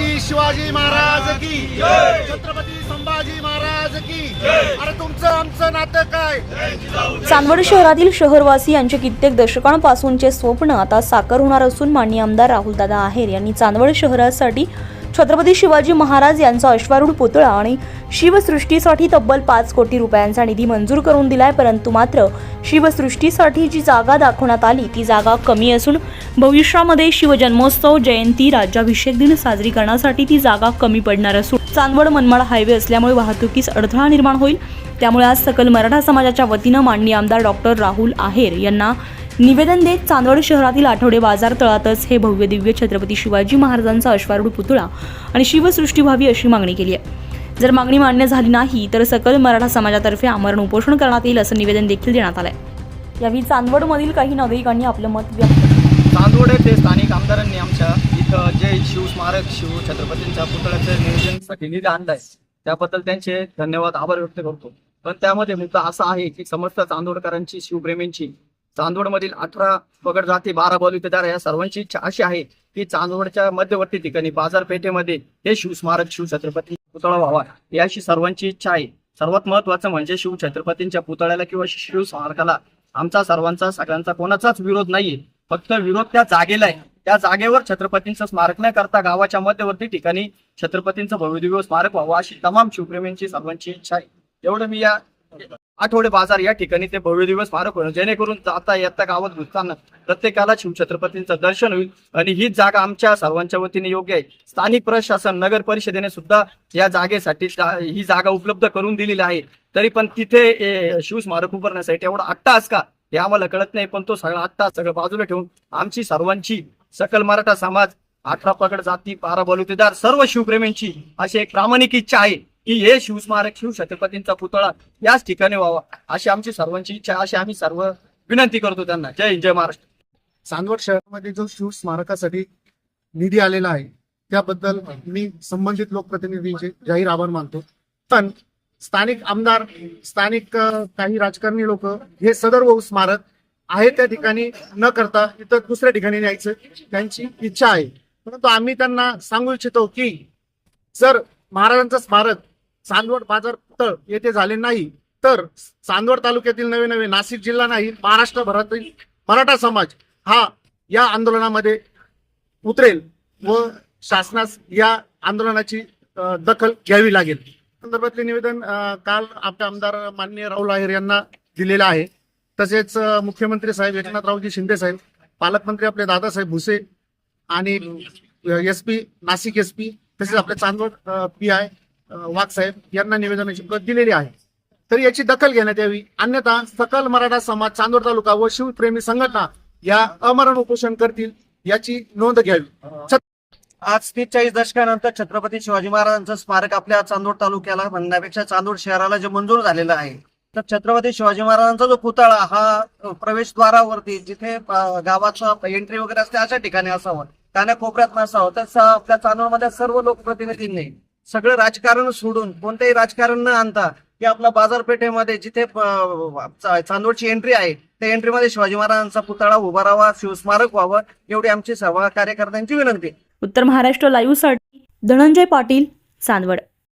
छत्रपती शिवाजी महाराज की. छत्रपती संभाजी महाराज की. अरे तुमचं आमचं नातं काय? चांदवड शहरातील शहरवासी यांचे कित्येक दशकांपासूनचे स्वप्न आता साकार होणार असून माननीय आमदार राहुलदादा आहेर यांनी चांदवड शहरासाठी छत्रपती शिवाजी महाराज यांचा अश्वारूढ पुतळा आणि शिवसृष्टीसाठी तब्बल पाच कोटी रुपयांचा निधी मंजूर करून दिलाय परंतु मात्र शिवसृष्टीसाठी जी जागा दाखवण्यात आली. ती जागा कमी असून भविष्यामध्ये शिवजन्मोत्सव जयंती राज्याभिषेक दिन साजरी करण्यासाठी ती जागा कमी पडणार असून चांदवड मनमाड हायवे असल्यामुळे वाहतुकीस अडथळा निर्माण होईल. त्यामुळे आज सकल मराठा समाजाच्या वतीनं माननीय आमदार डॉक्टर राहुल आहेर यांना निवेदन देत चांदवड शहरातील आठवडे बाजार तळातच हे भव्य दिव्य छत्रपती शिवाजी महाराजांचा अश्वारूढ पुतळा आणि शिवसृष्टी व्हावी अशी मागणी केली आहे. जर मागणी मान्य झाली नाही तर सकल मराठा समाजातर्फे आमरण उपोषण करण्यात येईल असं निवेदन देखील देण्यात आलंय. यावेळी चांदवडमधील काही नागरिकांनी आपलं मत व्यक्त चांदवड येथे स्थानिक आमदारांनी आमच्या इथं जे शिव स्मारक शिव छत्रपतींच्या पुतळ्याचं नियोजनासाठी निधी आणलाय. त्याबद्दल त्यांचे धन्यवाद आभार व्यक्त करतो. पण त्यामध्ये मुद्दा असा आहे की समस्त चांदोडकरांची शिवप्रेमींची चांदवडमधील अठरा पगड जाती बारा बलुतेदार या सर्वांची इच्छा अशी आहे की चांदवडच्या मध्यवर्ती ठिकाणी बाजारपेठेमध्ये हे शिवस्मारक शिव छत्रपती पुतळा व्हावा याशी सर्वांची इच्छा आहे. सर्वात महत्वाचं म्हणजे शिव छत्रपतींच्या पुतळ्याला किंवा शिव स्मारकाला. आमचा सर्वांचा सगळ्यांचा कोणाचाच विरोध नाहीये. फक्त विरोध त्या जागेला आहे. त्या जागेवर छत्रपतींचं स्मारक न करता गावाच्या मध्यवर्ती ठिकाणी छत्रपतींचं भव्यदिव्य स्मारक व्हावं अशी तमाम शिवप्रेमींची सर्वांची इच्छा आहे. एवढं मी या आठवडे बाजार या ठिकाणी ते भव्य दिवस स्मारक होणं. जेणेकरून जाता येता गावात घुसताना प्रत्येकाला शिवछत्रपतींचं दर्शन होईल. आणि हीच जागा आमच्या सर्वांच्या वतीने योग्य आहे. स्थानिक प्रशासन नगर परिषदेने सुद्धा या जागेसाठी ही जागा उपलब्ध करून दिलेली आहे. तरी पण तिथे ए, शिवस्मारक उभारण्यासाठी एवढा अट्टास का? हे आम्हाला कळत नाही पण तो सगळा आत्ता सगळं बाजूला ठेवून आमची सर्वांची सकल मराठा समाज अठरा पकड जाती बारा बलुतेदार सर्व शिवप्रेमींची अशी एक प्रामाणिक इच्छा आहे. की हे शिवस्मारक शिव छत्रपतींचा पुतळा याच ठिकाणी व्हावा अशी आमची सर्वांची इच्छा अशी आम्ही सर्व विनंती करतो त्यांना. जय हिंद जय महाराष्ट्र. चांदवड शहरामध्ये जो शिव स्मारकासाठी निधी आलेला आहे त्याबद्दल मी संबंधित लोकप्रतिनिधींचे जाहीर आभार मानतो. पण स्थानिक आमदार स्थानिक काही राजकारणी लोक हे सदर स्मारक आहे त्या ठिकाणी न करता इतर दुसऱ्या ठिकाणी न्यायचं त्यांची इच्छा आहे. परंतु आम्ही त्यांना सांगू इच्छितो की जर महाराजांचं स्मारक चांदवड बाजार तळ येथे झाले नाही. तर चांदवड तालुक्यातील नवे नवे नाशिक जिल्हा नाही महाराष्ट्रभरातील मराठा समाज हा या आंदोलनामध्ये उतरेल व शासनास या आंदोलनाची दखल घ्यावी लागेल. संदर्भातले निवेदन काल आपले आमदार माननीय राहुल आहेर यांना दिलेलं आहे. तसेच मुख्यमंत्री साहेब एकनाथरावजी शिंदे साहेब पालकमंत्री आपले दादासाहेब भुसे आणि S P Nashik S P तसेच आपले चांदवड पी आय वाघ साहेब यांना निवेदनाची प्रत दिलेली आहे. तर याची दखल घेण्यात यावी. अन्यथा सकल मराठा समाज चांदोड तालुका व शिवप्रेमी संघटना या अमरण उपोषण करतील याची नोंद घ्यावी. आज तीस चाळीस दशकानंतर छत्रपती शिवाजी महाराजांचं स्मारक आपल्या चांदोड तालुक्याला म्हणण्यापेक्षा चांदोड शहराला जे मंजूर झालेलं आहे. तर छत्रपती शिवाजी महाराजांचा जो पुतळा हा प्रवेशद्वारावरती जिथे गावाचा एंट्री वगैरे असते अशा ठिकाणी असावं. कान्या कोपऱ्यात नसावं. तर आपल्या चांदोडमध्ये सर्व लोकप्रतिनिधींनी सगळं राजकारण सोडून कोणतेही राजकारण न आणता की आपल्या बाजारपेठेमध्ये जिथे चांदोडची एंट्री आहे त्या एंट्रीमध्ये शिवाजी महाराजांचा पुतळा उभा शिवस्मारक व्हावं एवढी आमची सर्व कार्यकर्त्यांची विनंती. उत्तर महाराष्ट्र लाईव्हसाठी धनंजय पाटील चांदवड.